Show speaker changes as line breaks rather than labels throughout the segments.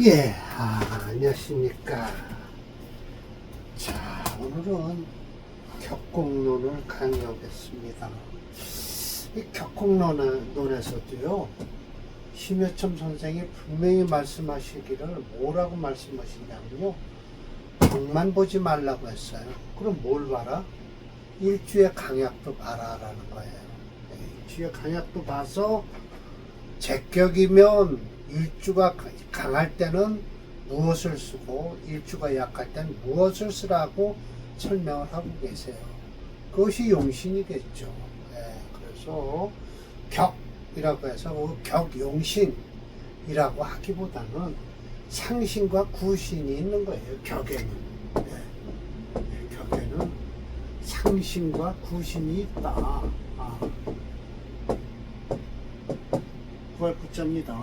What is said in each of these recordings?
예, 아, 안녕하십니까. 자, 오늘은 격공론을 강의하겠습니다. 이 격공론에서도요, 심여첨 선생이 분명히 말씀하시기를 뭐라고 말씀하시냐면요, 격만 보지 말라고 했어요. 그럼 뭘 봐라? 일주의 강약도 봐라라는 거예요. 네, 일주의 강약도 봐서 제격이면 일주가 강할 때는 무엇을 쓰고 일주가 약할 때는 무엇을 쓰라고 설명을 하고 계세요. 그것이 용신이 겠죠. 예, 그래서 격이라고 해서 그 격용신이라고 하기보다는 상신과 구신이 있는 거예요. 격에는. 예, 예, 격에는 상신과 구신이 있다. 아. 구할 붙잡니다.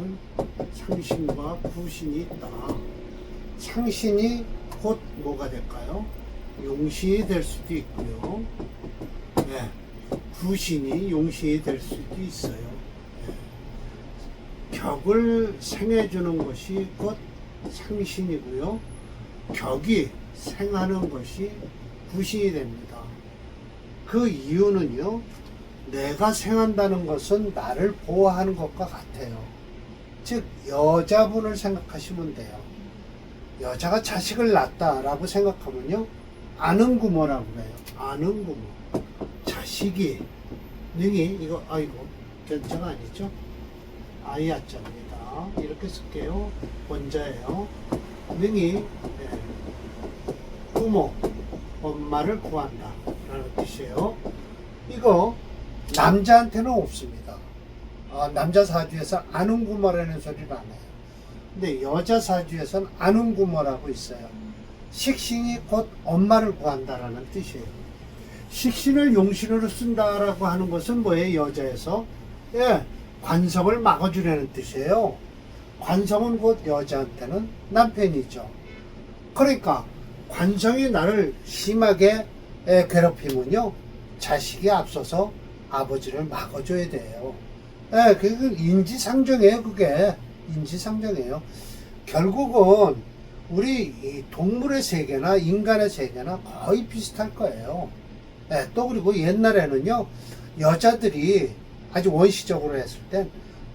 격에는 상신과 구신이 있다. 상신이 곧 뭐가 될까요? 용신이 될 수도 있고요. 네. 구신이 용신이 될 수도 있어요. 네. 격을 생해주는 것이 곧 상신이고요. 격이 생하는 것이 구신이 됩니다. 그 이유는요. 내가 생한다는 것은 나를 보호하는 것과 같아요. 즉, 여자분을 생각하시면 돼요. 여자가 자식을 낳았다라고 생각하면요. 아는 구모라고 해요. 아는 구모. 자식이, 능이, 이거, 아이고, 견자가 아니죠? 아이야자입니다. 이렇게 쓸게요. 원자예요. 능이, 예, 부모, 엄마를 구한다. 라는 뜻이에요. 이거, 남자한테는 없습니다. 어, 남자 사주에서 아는구머라는 소리를 안 해요. 근데 여자 사주에서는 아는구머라고 있어요. 식신이 곧 엄마를 구한다라는 뜻이에요. 식신을 용신으로 쓴다라고 하는 것은 뭐예요? 여자에서 예, 관성을 막아주려는 뜻이에요. 관성은 곧 여자한테는 남편이죠. 그러니까 관성이 나를 심하게 예, 괴롭히면요 자식이 앞서서 아버지를 막아줘야 돼요. 예, 그 인지상정이에요, 그게. 인지상정이에요. 결국은 우리 이 동물의 세계나 인간의 세계나 거의 비슷할 거예요. 예, 또 그리고 옛날에는요, 여자들이 아주 원시적으로 했을 땐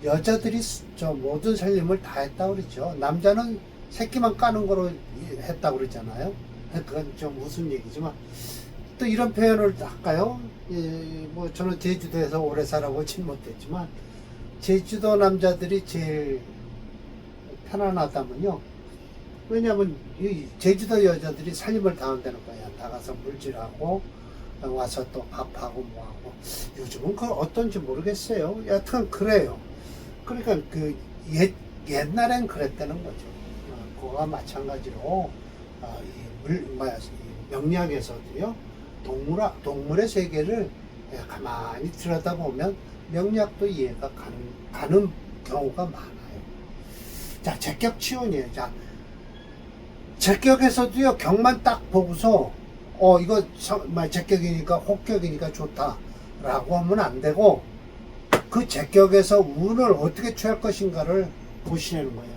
여자들이 저 모든 살림을 다 했다 그러죠. 남자는 새끼만 까는 거로 했다 그러잖아요. 그건 좀 무슨 얘기지만 또 이런 표현을 할까요? 예, 뭐 저는 제주도에서 오래 살아보진 못했지만 제주도 남자들이 제일 편안하다면요. 왜냐하면 이 제주도 여자들이 살림을 다 한다는 거야. 나가서 물질하고 와서 또 밥하고 뭐하고 요즘은 그 어떤지 모르겠어요. 여튼 그래요. 그러니까 그 옛, 옛날엔 그랬다는 거죠. 어, 그와 마찬가지로 어, 이 물, 명리학에서도요. 동물, 동물의 세계를 가만히 들여다보면 명략도 이해가 가는, 가는 경우가 많아요. 자, 제격 치운이에요. 자, 제격에서도요, 격만 딱 보고서, 어, 이거, 성, 뭐, 제격이니까, 혹격이니까 좋다. 라고 하면 안 되고, 그 제격에서 운을 어떻게 취할 것인가를 보시는 거예요.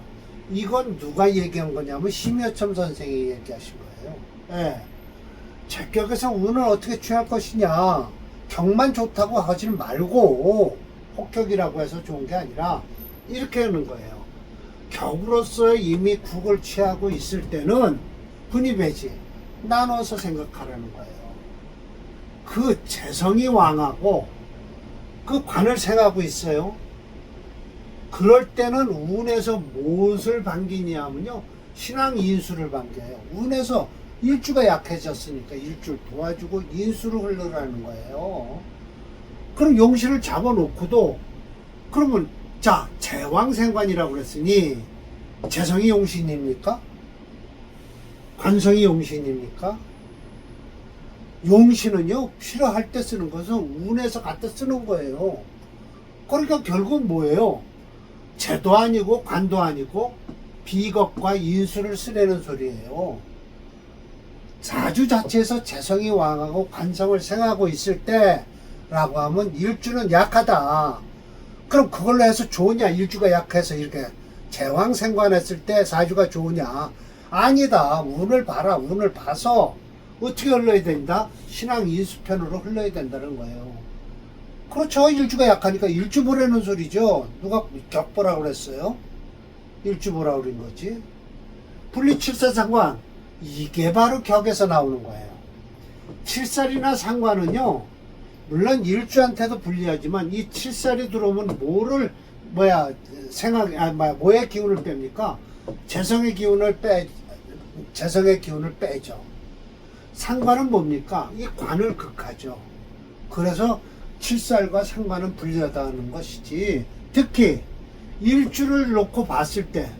이건 누가 얘기한 거냐면, 심여첨 선생이 얘기하신 거예요. 예. 제격에서 운을 어떻게 취할 것이냐. 격만 좋다고 하지 말고, 혹격이라고 해서 좋은 게 아니라, 이렇게 하는 거예요. 격으로서 이미 국을 취하고 있을 때는 분입해지 나눠서 생각하라는 거예요. 그 재성이 왕하고 그 관을 생하고 있어요. 그럴 때는 운에서 무엇을 반기냐면요. 신앙 인수를 반겨요. 운에서 일주가 약해졌으니까 일주를 도와주고 인수를 흘러라는 거예요. 그럼 용신을 잡아놓고도 그러면 자 제왕생관이라고 그랬으니 재성이 용신입니까? 관성이 용신입니까? 용신은요 필요할 때 쓰는 것은 운에서 갖다 쓰는 거예요. 그러니까 결국 뭐예요? 재도 아니고 관도 아니고 비겁과 인수를 쓰려는 소리예요. 사주 자체에서 재성이 왕하고 관성을 생하고 있을 때라고 하면 일주는 약하다. 그럼 그걸로 해서 좋으냐? 일주가 약해서 이렇게 제왕생관했을 때 사주가 좋으냐? 아니다. 운을 봐라. 운을 봐서 어떻게 흘러야 된다? 신앙 인수편으로 흘러야 된다는 거예요. 그렇죠. 일주가 약하니까 일주 보라는 소리죠. 누가 격보라고 그랬어요? 일주 보라 그런 거지. 분리칠사상관 이게 바로 격에서 나오는 거예요. 칠살이나 상관은요. 물론 일주한테도 불리하지만 이 칠살이 들어오면 뭐를 뭐야 생각 아 뭐야 뭐의 기운을 뺍니까? 재성의 기운을 빼 재성의 기운을 빼죠. 상관은 뭡니까? 이 관을 극하죠. 그래서 칠살과 상관은 불리하다는 것이지. 특히 일주를 놓고 봤을 때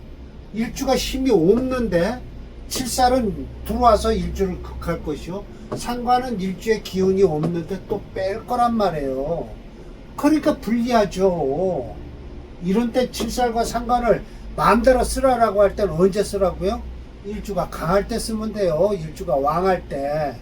일주가 힘이 없는데 칠살은 들어와서 일주를 극할 것이요. 상관은 일주의 기운이 없는데 또 뺄 거란 말이에요. 그러니까 불리하죠. 이런 때 칠살과 상관을 마음대로 쓰라라고 할 때는 언제 쓰라고요? 일주가 강할 때 쓰면 돼요. 일주가 왕할 때.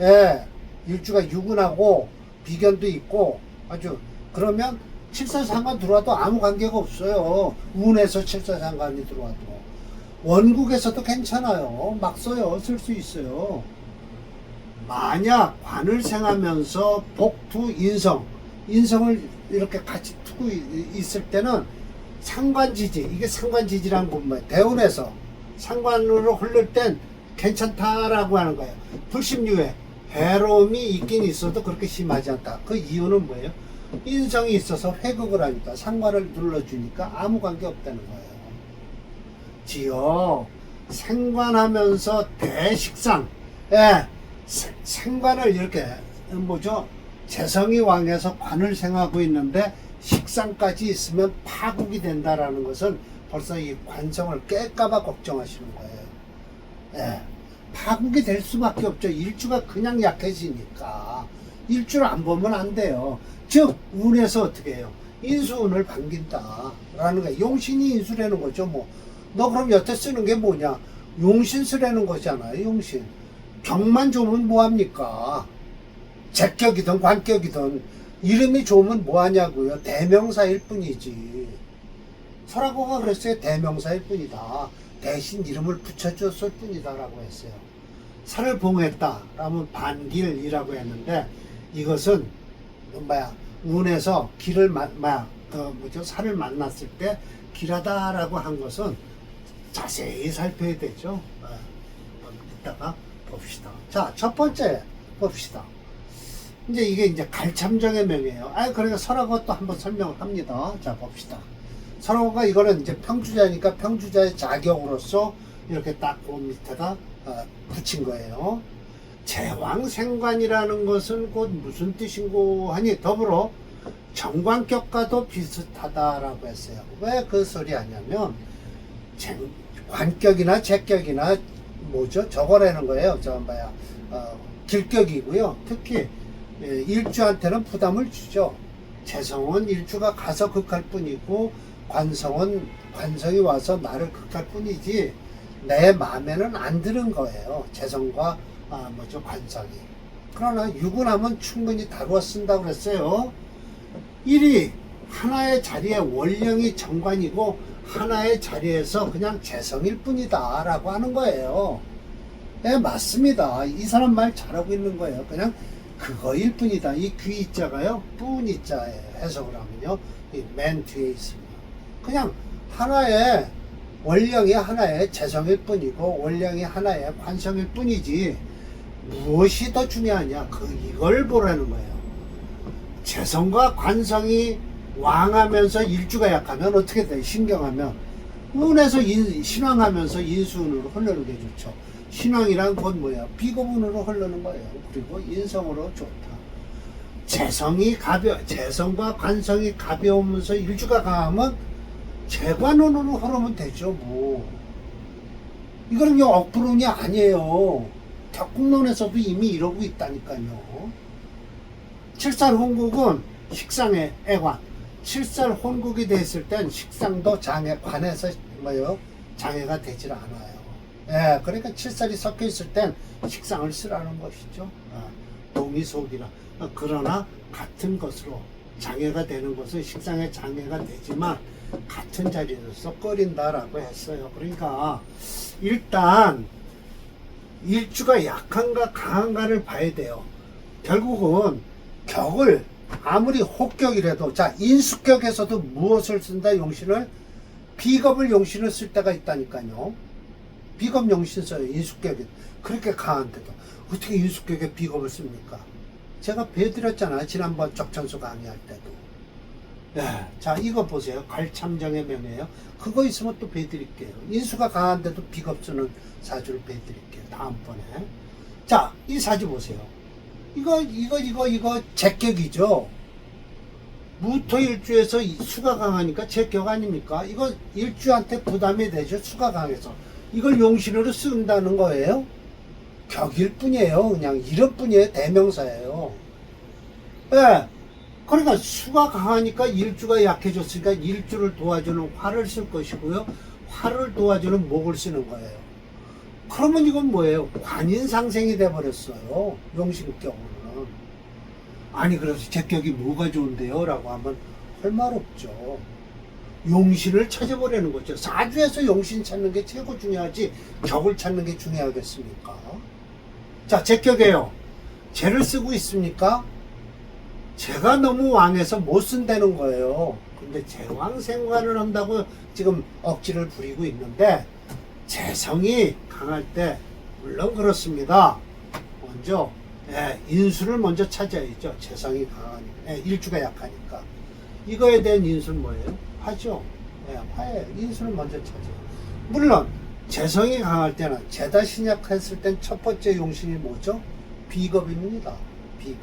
예. 일주가 유군하고 비견도 있고 아주 그러면 칠사상관 들어와도 아무 관계가 없어요. 운에서 칠사상관이 들어와도 원국에서도 괜찮아요. 막 써요. 쓸 수 있어요. 만약 관을 생하면서 복투 인성 인성을 이렇게 같이 두고 이- 있을 때는 상관지지 이게 상관지지라는 건 뭐예요? 대운에서 상관으로 흐를 땐 괜찮다라고 하는 거예요. 불심유에 해로움이 있긴 있어도 그렇게 심하지 않다. 그 이유는 뭐예요? 인성이 있어서 회극을 하니까 상관을 눌러주니까 아무 관계 없다는 거예요. 지요 생관하면서 대식상 예 생- 생관을 이렇게 뭐죠 재성이 왕에서 관을 생하고 있는데 식상까지 있으면 파국이 된다라는 것은 벌써 이 관성을 깰까봐 걱정하시는 거예요. 예. 파국이 될 수밖에 없죠. 일주가 그냥 약해지니까. 일주를 안 보면 안 돼요. 즉, 운에서 어떻게 해요? 인수운을 반긴다라는 거예요. 용신이 인수라는 거죠, 뭐. 너 그럼 여태 쓰는 게 뭐냐? 용신 쓰라는 거잖아요, 용신. 격만 좋으면 뭐합니까? 제격이든 관격이든 이름이 좋으면 뭐하냐고요? 대명사일 뿐이지. 설화고가 그랬어요. 대명사일 뿐이다. 대신 이름을 붙여줬을 뿐이다라고 했어요. 살을 봉했다. 라면 반길이라고 했는데 이것은 뭐야 운에서 길을 만 뭐야 그 뭐죠 살을 만났을 때 길하다라고 한 것은 자세히 살펴야 되죠. 어, 이따가 봅시다. 자, 첫 번째 봅시다. 이제 이게 이제 갈참정의 명이에요. 아, 그러니까 설하고 또 한번 설명을 합니다. 자, 봅시다. 설하고가 이거는 이제 평주자니까 평주자의 자격으로서 이렇게 딱그 밑에다 어, 붙인 거예요. 제왕생관이라는 것은 곧 무슨 뜻인고 하니 더불어 정관격과도 비슷하다라고 했어요. 왜 그 소리 하냐면 제- 관격이나 제격이나 뭐죠? 저거라는 거예요. 저 뭐야 어, 길격이고요. 특히 예, 일주한테는 부담을 주죠. 재성은 일주가 가서 극할 뿐이고 관성은 관성이 와서 나를 극할 뿐이지 내 마음에는 안 드는 거예요. 재성과 아, 뭐죠 관성이. 그러나 유군하면 충분히 다루어 쓴다고 그랬어요. 1위 하나의 자리에 원령이 정관이고 하나의 자리에서 그냥 재성일 뿐이다 라고 하는 거예요. 예, 맞습니다. 이 사람 말 잘하고 있는 거예요. 그냥 그거일 뿐이다. 이 귀자가요, 뿐이자에 해석을 하면요, 이맨 뒤에 있습니다. 그냥 하나의 원령이 하나의 재성일 뿐이고 원령이 하나의 관성일 뿐이지 무엇이 더 중요하냐? 그 이걸 보라는 거예요. 재성과 관성이 왕하면서 일주가 약하면 어떻게 돼? 신경하면 운에서 인, 신왕하면서 인수운으로 흐르는 게 좋죠. 신왕이란 건 뭐야? 비고문으로 흐르는 거예요. 그리고 인성으로 좋다. 재성이 가벼, 재성과 관성이 가벼우면서 일주가 강하면 재관운으로 흐르면 되죠, 뭐. 이거는 요 억부론이 아니에요. 격국론에서도 이미 이러고 있다니까요. 칠살 혼국은 식상의 애관. 칠살 혼국이 됐을 땐 식상도 장애, 관에서 뭐요? 장애가 되질 않아요. 예, 그러니까 칠살이 섞여 있을 땐 식상을 쓰라는 것이죠. 아, 동이속이라. 어, 그러나 같은 것으로 장애가 되는 것은 식상의 장애가 되지만 같은 자리에서 꺼린다라고 했어요. 그러니까 일단 일주가 약한가 강한가를 봐야 돼요. 결국은 격을 아무리 혹격이라도 자 인수격에서도 무엇을 쓴다 용신을 비겁을 용신을 쓸 때가 있다니까요. 비겁 용신 써요 인수격이 그렇게 강한데도 어떻게 인수격에 비겁을 씁니까? 제가 배드렸잖아요 지난번 적천수 강의할 때도. 예, 자 이거 보세요 갈참정의 명예요. 그거 있으면 또 배드릴게요. 인수가 강한데도 비겁 쓰는 사주를 배드릴게요 다음번에. 자 이 사주 보세요. 이거 이거 이거 이거 제격이죠. 무토 일주에서 이 수가 강하니까 제격 아닙니까? 이거 일주한테 부담이 되죠. 수가 강해서 이걸 용신으로 쓴다는 거예요. 격일 뿐이에요. 그냥 이름 뿐이에요. 대명사예요. 예. 그러니까 수가 강하니까 일주가 약해졌으니까 일주를 도와주는 화를 쓸 것이고요. 화를 도와주는 목을 쓰는 거예요. 그러면 이건 뭐예요? 관인상생이 돼버렸어요. 용신격으로는. 아니, 그래서 제격이 뭐가 좋은데요? 라고 하면 할 말 없죠. 용신을 찾아보려는 거죠. 사주에서 용신 찾는 게 최고 중요하지, 격을 찾는 게 중요하겠습니까? 자, 제격이에요. 죄를 쓰고 있습니까? 제가 너무 왕해서 못 쓴다는 거예요. 근데 제왕생관을 한다고 지금 억지를 부리고 있는데, 재성이 강할 때 물론 그렇습니다. 먼저 예, 인수를 먼저 찾아야죠. 재성이 강하니까 예, 일주가 약하니까 이거에 대한 인수는 뭐예요? 화죠. 예, 화예요. 인수를 먼저 찾아요. 물론 재성이 강할 때는 재다 신약했을 땐 첫 번째 용신이 뭐죠? 비겁입니다. 비겁.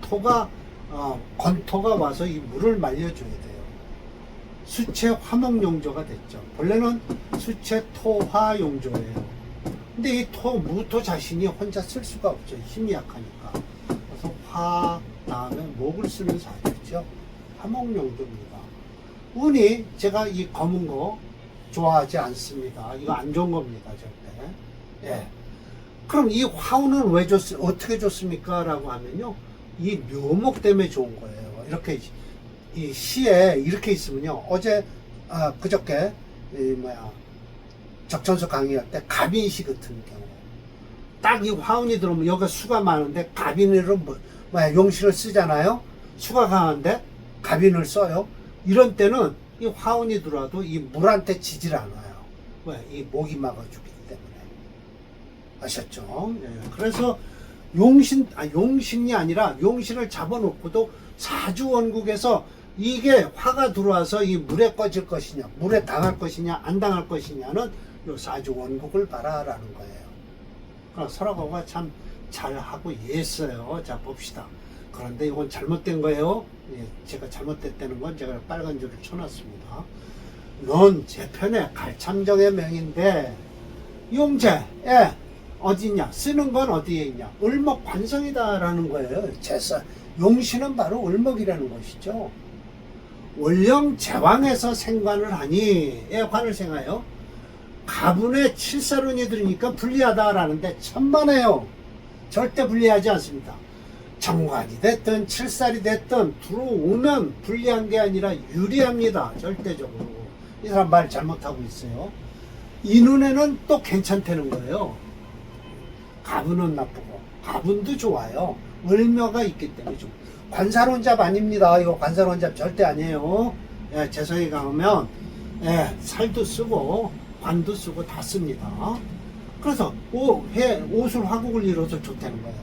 토가 어, 건토가 와서 이 물을 말려줘야 돼요. 수채 화목 용조가 됐죠. 본래는 수채 토화 용조예요. 근데 이 토, 무토 자신이 혼자 쓸 수가 없죠. 힘이 약하니까. 그래서 화 다음에 목을 쓰는 사주죠. 화목 용조입니다. 운이 제가 이 검은 거 좋아하지 않습니다. 이거 안 좋은 겁니다. 절대. 예. 그럼 이 화운은 왜 줬, 어떻게 줬습니까? 라고 하면요. 이 묘목 때문에 좋은 거예요. 이렇게 이 시에 이렇게 있으면요. 어제 아 그저께 이 뭐야 적천수 강의할 때 갑인시 같은 경우 딱 이 화운이 들어오면 여기가 수가 많은데 갑인으로 뭐, 뭐야 용신을 쓰잖아요. 수가 강한데 갑인을 써요. 이런 때는 이 화운이 들어와도 이 물한테 지질 않아요. 왜 이 목이 막아주기 때문에 아셨죠? 예. 그래서 용신, 아, 용신이 아니라 용신을 잡아놓고도 사주 원국에서 이게 화가 들어와서 이 물에 꺼질 것이냐, 물에 당할 것이냐, 안 당할 것이냐는 요 사주 원국을 봐라라는 거예요. 어, 설아고가 참 잘하고 이해했어요. 자, 봅시다. 그런데 이건 잘못된 거예요. 예, 제가 잘못됐다는 건 제가 빨간 줄을 쳐놨습니다. 넌 제 편에 갈참정의 명인데, 용재, 예, 어디 있냐? 쓰는 건 어디에 있냐? 을목 관성이다라는 거예요. 제사 용신은 바로 을목이라는 것이죠. 원령 제왕에서 생관을 하니 예, 관을 생하여 가분의 칠사론이 들으니까 불리하다라는데 천만에요. 절대 불리하지 않습니다. 정관이 됐든 칠살이 됐든 들어오면 불리한 게 아니라 유리합니다. 절대적으로. 이 사람 말 잘못하고 있어요. 이 눈에는 또 괜찮다는 거예요. 가분은 나쁘고 가분도 좋아요. 을묘가 있기 때문에 좀 관사론잡 아닙니다. 이거 관사론잡 절대 아니에요. 예, 재성이 강하면 예, 살도 쓰고 관도 쓰고 다 씁니다. 그래서 오, 해, 옷을 화국을 이뤄서 좋다는 거예요.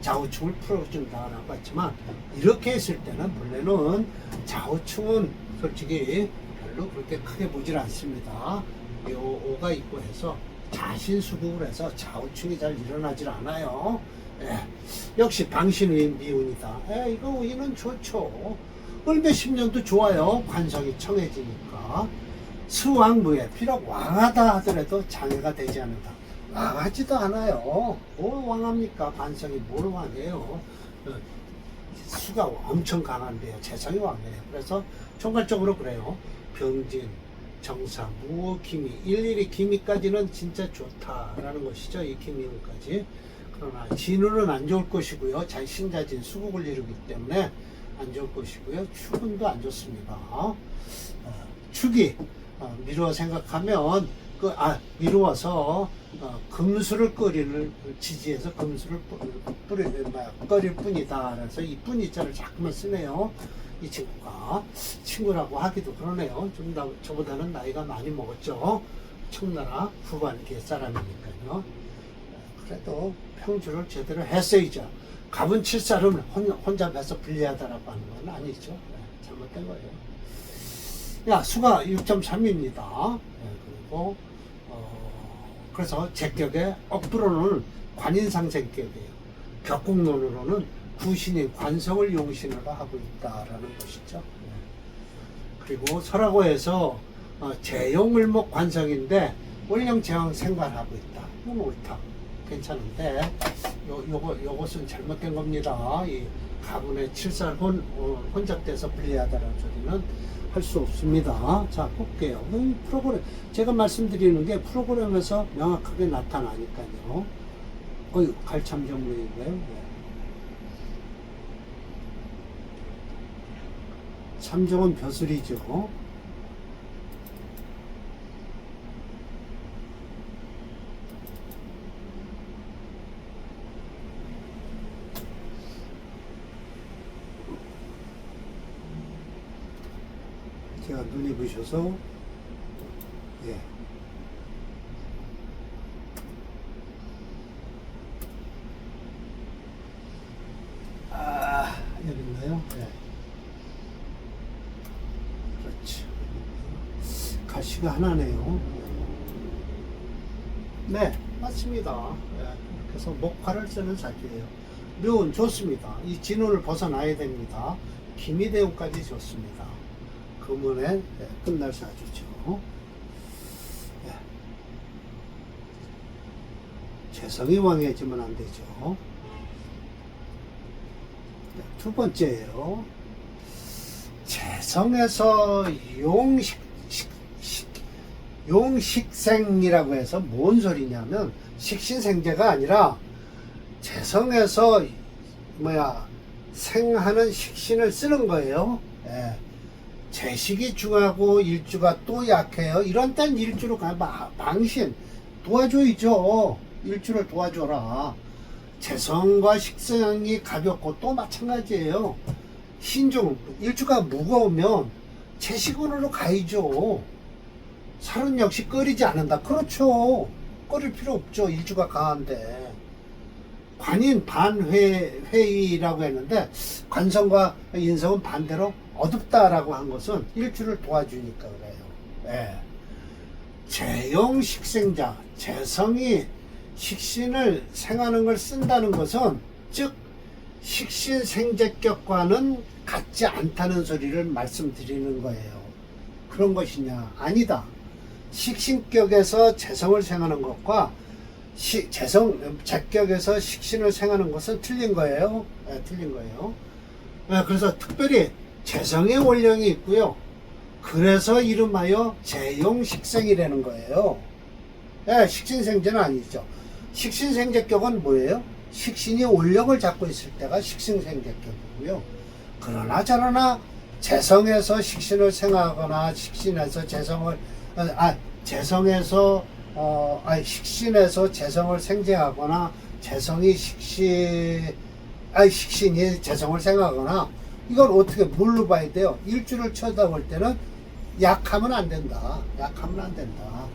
좌우충을 풀어준다라고 했지만 이렇게 했을 때는 본래는 좌우충은 솔직히 별로 그렇게 크게 보질 않습니다. 요 오가 있고 해서 자신 수국을 해서 좌우충이 잘 일어나질 않아요. 예. 역시 당신의 미운이다. 예, 이거 우리는 좋죠. 을몇 십 년도 좋아요. 관성이 청해지니까. 수왕무에 비록 왕하다 하더라도 장애가 되지 않는다. 왕하지도 않아요. 뭘 왕합니까? 관성이 뭘 왕해요? 어, 수가 엄청 강한데요. 재성이 왕이에요. 그래서 총괄적으로 그래요. 병진, 정사, 무어, 기미, 일일이 기미까지는 진짜 좋다라는 것이죠. 이 기미까지. 그러나 진우는 안 좋을 것이고요. 자신자진 수국을 이루기 때문에 안 좋을 것이고요. 축은도 안 좋습니다. 어, 축이 어, 미루어 생각하면 그, 아, 미루어서 어, 금수를 끓이는 지지해서 금수를 뭐야, 끓일 뿐이다. 그래서 이 뿐이자를 자꾸만 쓰네요. 이 친구가 친구라고 하기도 그러네요. 좀 나, 저보다는 나이가 많이 먹었죠. 청나라 후반기 사람이니까요. 그래도 평주를 제대로 했어야죠. 갑은 칠살은 혼- 혼자 배서 불리하다라고 하는 건 아니죠. 네, 잘못된 거예요. 야, 수가 6.3입니다. 그리고, 어, 그래서 제격의 억부로는 관인상생격이에요. 격국론으로는 구신이 관성을 용신으로 하고 있다라는 것이죠. 네. 그리고 설화고에서 어, 재용을목 관성인데 원령 제왕 생관하고 있다. 이건 옳다. 괜찮은데 요, 요거, 요것은 잘못된 겁니다. 이 가문의 칠살 혼, 어, 혼잡돼서 불리하다는 소리는 할 수 없습니다. 자, 볼게요. 이 프로그램, 제가 말씀드리는 게 프로그램에서 명확하게 나타나니까요. 어유 갈참 전문이고요. 네. 삼정은 벼슬이죠. 부셔서 예. 아 여기 있나요? 예. 그렇지. 가시가 하나네요. 네, 맞습니다. 예, 그래서 목화를 쓰는 사주예요. 묘은 좋습니다. 이 진운을 벗어나야 됩니다. 기미대운까지 좋습니다. 금운에 예, 끝날 사주죠. 예. 재성이 왕해지면 안 되죠. 네, 두 번째예요. 재성에서 용식 식, 식, 용식생이라고 해서 뭔 소리냐면 식신생제가 아니라 재성에서 뭐야 생하는 식신을 쓰는 거예요. 예. 재식이 중하고 일주가 또 약해요. 이런 땐 일주로 가 마- 망신 도와줘야죠. 일주를 도와줘라. 재성과 식성이 가볍고 또 마찬가지예요. 신중 일주가 무거우면 채식운으로 가야죠. 살은 역시 끓이지 않는다. 그렇죠. 끓일 필요 없죠. 일주가 강한데. 관인 반회 회의라고 했는데 관성과 인성은 반대로 어둡다라고 한 것은 일주를 도와주니까 그래요. 예. 재용 식생자, 재성이 식신을 생하는 걸 쓴다는 것은 즉 식신 생제격과는 같지 않다는 소리를 말씀드리는 거예요. 그런 것이냐? 아니다. 식신격에서 재성을 생하는 것과 시, 재성, 제격에서 식신을 생하는 것은 틀린 거예요. 네, 틀린 거예요. 네, 그래서 특별히 재성의 원령이 있고요. 그래서 이름하여 재용 식생이라는 거예요. 네, 식신생제는 아니죠. 식신생제격은 뭐예요? 식신이 원령을 잡고 있을 때가 식신생제격이고요. 그러나 저러나 재성에서 식신을 생하거나 식신에서 재성을 아, 아 재성에서 어, 아니 식신에서 재성을 생제하거나 재성이 식신 아니 식신이 재성을 생하거나 이걸 어떻게 뭘로 봐야 돼요? 일주를 쳐다볼 때는 약하면 안 된다. 약하면 안 된다.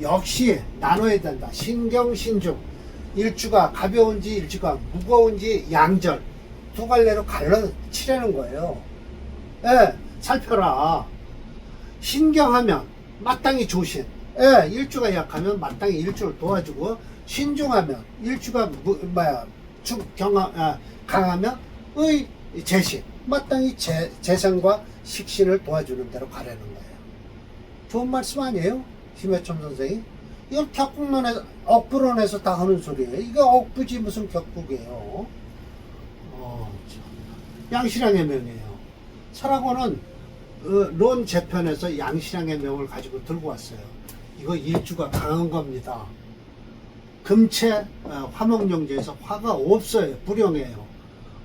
역시 나눠야 된다. 신경 신중. 일주가 가벼운지 일주가 무거운지 양절 두 갈래로 갈라 치려는 거예요. 예, 살펴라. 신경하면 마땅히 조신. 예, 일주가 약하면 마땅히 일주를 도와주고 신중하면 일주가 무, 뭐야 중 경하 아, 강하면 의 재신 마땅히 재, 재성과 식신을 도와주는 대로 가려는 거예요. 좋은 말씀 아니에요? 심해첨 선생이? 이건 격국론에 억부론에서 다 하는 소리예요. 이게 억부지 무슨 격국이에요. 어, 참. 양신앙의 명이에요. 설학원은 어, 론 재편에서 양신앙의 명을 가지고 들고 왔어요. 이거 일주가 강한 겁니다. 금체 어, 화목용제에서 화가 없어요. 불용해요.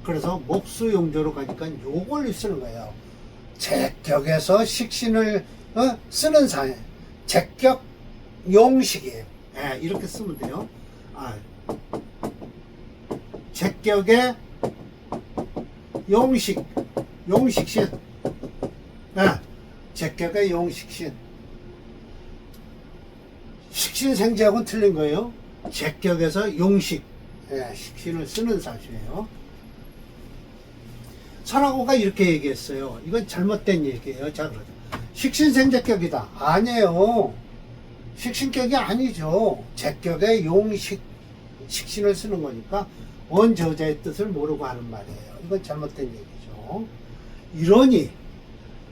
그래서 목수 용도로 가니까 요걸 쓰는 거예요. 제격에서 식신을 어? 쓰는 사 제격 용식이에요. 예, 이렇게 쓰면 돼요. 아, 제격의 용식, 용식신. 예, 제격의 용식신. 식신 생제하고는 틀린 거예요. 제격에서 용식, 예, 식신을 쓰는 사주예요. 설하고가 이렇게 얘기했어요. 이건 잘못된 얘기예요. 자, 그러죠. 식신생제격이다. 아니에요. 식신격이 아니죠. 제격의 용식, 식신을 쓰는 거니까 원저자의 뜻을 모르고 하는 말이에요. 이건 잘못된 얘기죠. 이론이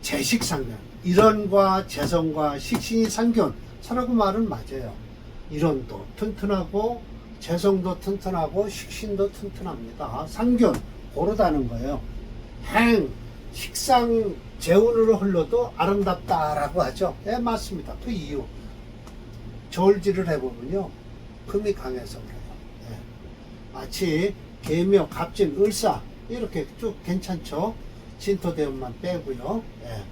제식상견, 이론과 재성과 식신이 상견, 설하고 말은 맞아요. 이론도 튼튼하고 재성도 튼튼하고 식신도 튼튼합니다. 상견 고르다는 거예요. 행 식상 재운으로 흘러도 아름답다라고 하죠. 네 맞습니다. 그 이유 저울질을 해보면요 금이 강해서 그래요. 예. 마치 개묘, 갑진, 을사 이렇게 쭉 괜찮죠. 진토대운만 빼고요. 예.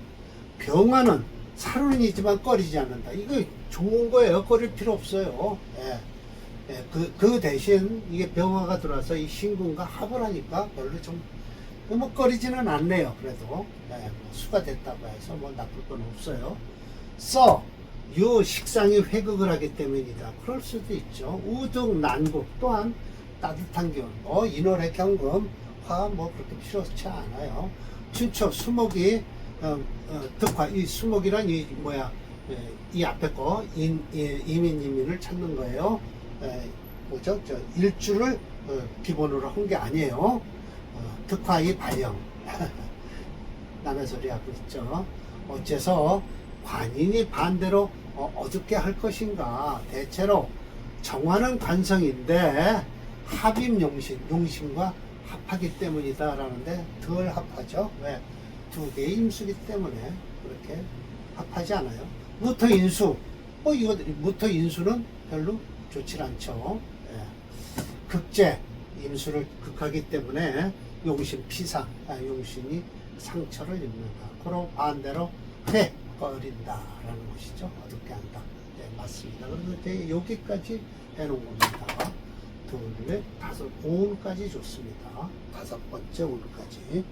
병화는 살운이지만 꺼리지 않는다. 이거 좋은 거예요. 꺼릴 필요 없어요. 예. 예, 그, 그 대신 이게 병화가 들어와서 이 신군과 합을 하니까 별로 좀, 뭐 꺼리지는 않네요. 그래도. 예, 뭐 수가 됐다고 해서 뭐 나쁠 건 없어요. 써, 유 식상이 회극을 하기 때문이다. 그럴 수도 있죠. 우등, 난국 또한 따뜻한 기운, 뭐 인월의 경금, 화 뭐 그렇게 필요치 않아요. 춘척, 수목이, 어, 어, 득화, 이 수목이란 이 뭐야, 예, 이 앞에 거, 인, 예, 이민, 이민을 찾는 거예요. 에, 뭐죠? 저 일주를 어, 기본으로 한 게 아니에요. 어, 특화의 발령. 남의 소리 하고 있죠. 어째서 관인이 반대로 어, 어둡게 할 것인가? 대체로 정화는 관성인데 합임 용신, 용신과 합하기 때문이다 라는데 덜 합하죠. 왜? 두 개의 임수기 때문에 그렇게 합하지 않아요. 무토 인수, 뭐 이거 무토 인수는 별로 좋질 않죠. 예. 극제 임수를 극하기 때문에 용신 피상, 아, 용신이 상처를 입는다. 그로 반대로 회 꺼린다라는 것이죠. 어둡게 한다. 네, 맞습니다. 그래서 여기까지 해놓은 겁니다. 둘, 넷, 다섯, 오늘까지 좋습니다. 다섯 번째 오늘까지.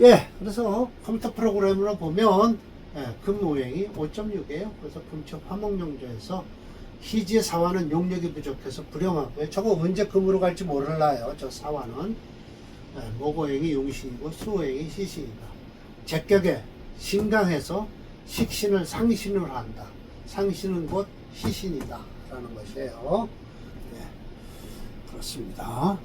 예, 그래서 컴퓨터 프로그램으로 보면 예, 금오행이 5.6이에요. 그래서 금척 화목용조에서 희지의 사화는 용력이 부족해서 불용하고요. 저거 언제 금으로 갈지 몰라요. 저 사화는 예, 목오행이 용신이고 수오행이 시신이다. 제격에 신강해서 식신을 상신으로 한다. 상신은 곧 시신이다. 라는 것이에요. 예, 그렇습니다.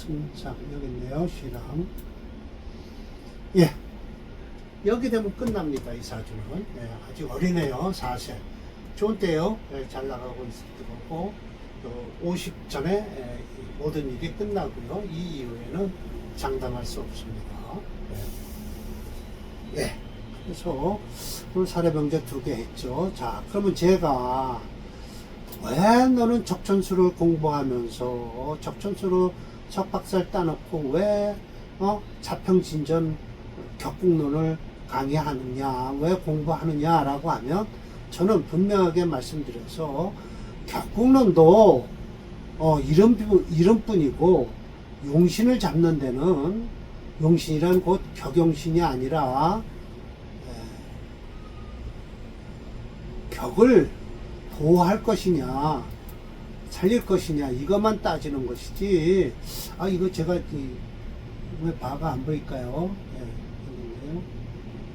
승장 여기 있네요 시랑 예. 여기 되면 끝납니다 이 사주는. 예, 아직 어리네요 4세 좋은 때요. 예, 잘 나가고 있을 거고 또50 전에 예, 이 모든 일이 끝나고요. 이 이후에는 장담할 수 없습니다. 예. 예. 그래서 오늘 사례병제 두 개 했죠. 자 그러면 제가 왜 너는 적천수를 공부하면서 적천수로 석박사를 따놓고 왜 어? 자평진전 격국론을 강의하느냐 왜 공부하느냐 라고 하면 저는 분명하게 말씀드려서 격국론도 어, 이름, 이름뿐이고 용신을 잡는 데는 용신이란 곧 격용신이 아니라 에, 격을 보호할 것이냐 살릴 것이냐 이것만 따지는 것이지 아 이거 제가 이, 왜 바가 안 보일까요? 예, 여기네요.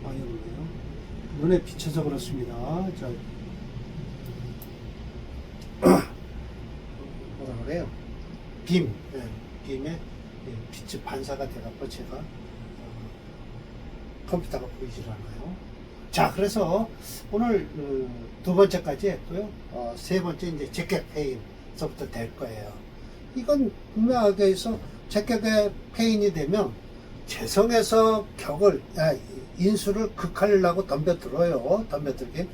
아 여기네요. 눈에 비쳐서 그렇습니다. 자 뭐라 그래요? 빔, 예, 빔에 예, 빛이 반사가 돼갖고 제가 어, 컴퓨터가 보이질 않아요. 자, 그래서 오늘 어, 두 번째까지 했고요. 어, 세 번째 이제 재택 회의 서부터 될 거예요. 이건 분명하게 해서 제격에 폐인이 되면 재성에서 격을 아, 인수를 극하려고 덤벼들어요. 덤벼들긴.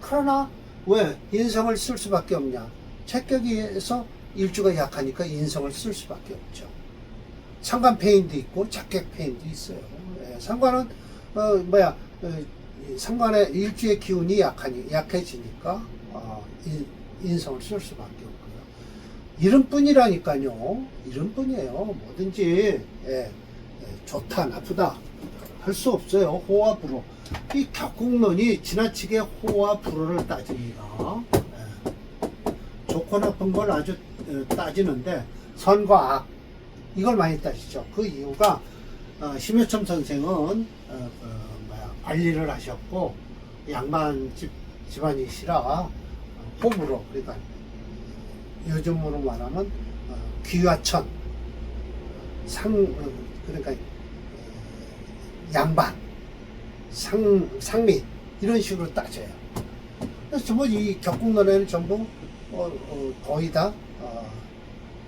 그러나 왜 인성을 쓸 수밖에 없냐? 제격에서 일주가 약하니까 인성을 쓸 수밖에 없죠. 상관 폐인도 있고 작격 폐인도 있어요. 예, 상관은 어 뭐야 어, 이 상관의 일주의 기운이 약하니 약해지니까 어, 인, 인성을 쓸 수밖에 없고요. 이름뿐이라니까요. 이름뿐이에요. 뭐든지 예, 예, 좋다 나쁘다 할 수 없어요. 호와 불호. 이 격국론이 지나치게 호와 불호를 따집니다. 예. 좋고 나쁜 걸 아주 어, 따지는데 선과 악 이걸 많이 따지죠. 그 이유가 어, 심효첨 선생은 어, 어, 뭐야, 관리를 하셨고 양반 집 집안이시라 어, 호불호 그러니까 요즘으로 말하면 어, 귀화천 상 어, 그러니까 어, 양반 상 상민 이런 식으로 따져요. 그래서 전부 이 격국론에는 전부 어, 어, 거의 다 어,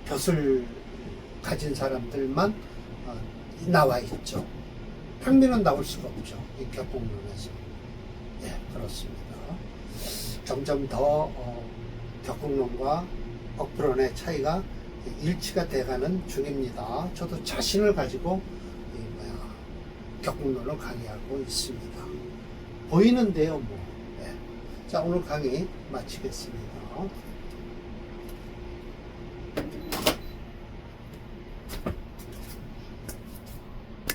벼슬 가진 사람들만 어, 나와 있죠. 평민은 나올 수가 없죠. 이 격국론에서. 예, 그렇습니다. 점점 더 어, 격국론과 억불론의 차이가 일치가 돼가는 중입니다. 저도 자신을 가지고 이 뭐야, 격국론을 강의하고 있습니다. 보이는데요, 뭐. 예. 자, 오늘 강의 마치겠습니다.